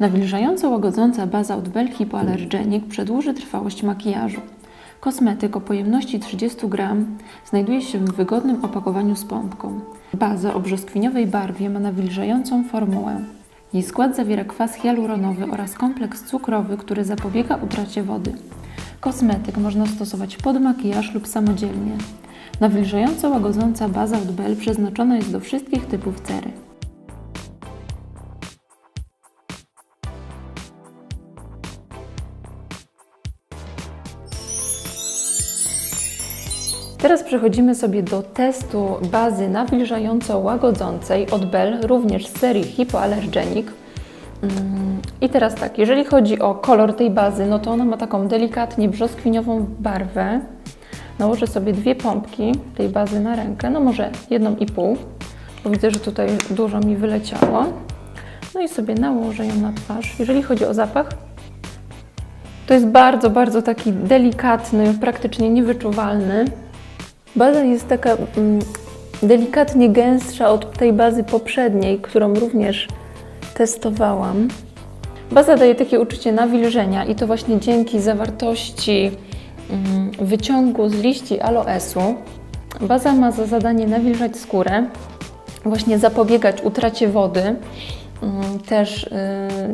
Nawilżająco łagodząca baza od Bell Hypoallergenic przedłuży trwałość makijażu. Kosmetyk o pojemności 30 gram znajduje się w wygodnym opakowaniu z pompką. Baza o brzoskwiniowej barwie ma nawilżającą formułę. Jej skład zawiera kwas hialuronowy oraz kompleks cukrowy, który zapobiega utracie wody. Kosmetyk można stosować pod makijaż lub samodzielnie. Nawilżająco łagodząca baza od Bell przeznaczona jest do wszystkich typów cery. Teraz przechodzimy sobie do testu bazy nawilżająco-łagodzącej od Bell, również z serii Hypoallergenic. Mm, I teraz tak, jeżeli chodzi o kolor tej bazy, no to ona ma taką delikatnie brzoskwiniową barwę. Nałożę sobie dwie pompki tej bazy na rękę, no może jedną i pół, bo widzę, że tutaj dużo mi wyleciało. No i sobie nałożę ją na twarz. Jeżeli chodzi o zapach, to jest bardzo, bardzo taki delikatny, praktycznie niewyczuwalny. Baza jest taka mm, delikatnie gęstsza od tej bazy poprzedniej, którą również testowałam. Baza daje takie uczucie nawilżenia i to właśnie dzięki zawartości mm, wyciągu z liści aloesu. Baza ma za zadanie nawilżać skórę, właśnie zapobiegać utracie wody. Mm, Też y,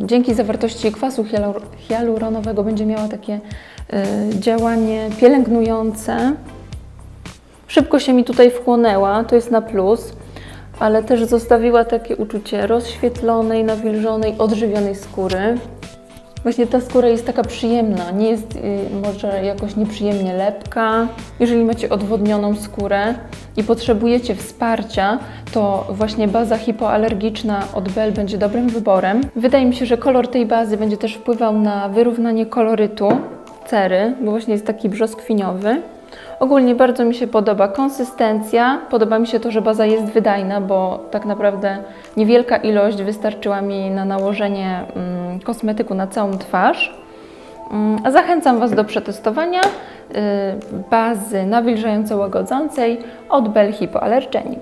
dzięki zawartości kwasu hialu- hialuronowego będzie miała takie y, działanie pielęgnujące. Szybko się mi tutaj wchłonęła, to jest na plus, ale też zostawiła takie uczucie rozświetlonej, nawilżonej, odżywionej skóry. Właśnie ta skóra jest taka przyjemna, nie jest y, może jakoś nieprzyjemnie lepka. Jeżeli macie odwodnioną skórę i potrzebujecie wsparcia, to właśnie baza hipoalergiczna od Bell będzie dobrym wyborem. Wydaje mi się, że kolor tej bazy będzie też wpływał na wyrównanie kolorytu cery, bo właśnie jest taki brzoskwiniowy. Ogólnie bardzo mi się podoba konsystencja, podoba mi się to, że baza jest wydajna, bo tak naprawdę niewielka ilość wystarczyła mi na nałożenie mm, kosmetyku na całą twarz. Mm, Zachęcam Was do przetestowania y, bazy nawilżająco-łagodzącej od Bell Hypoallergenic.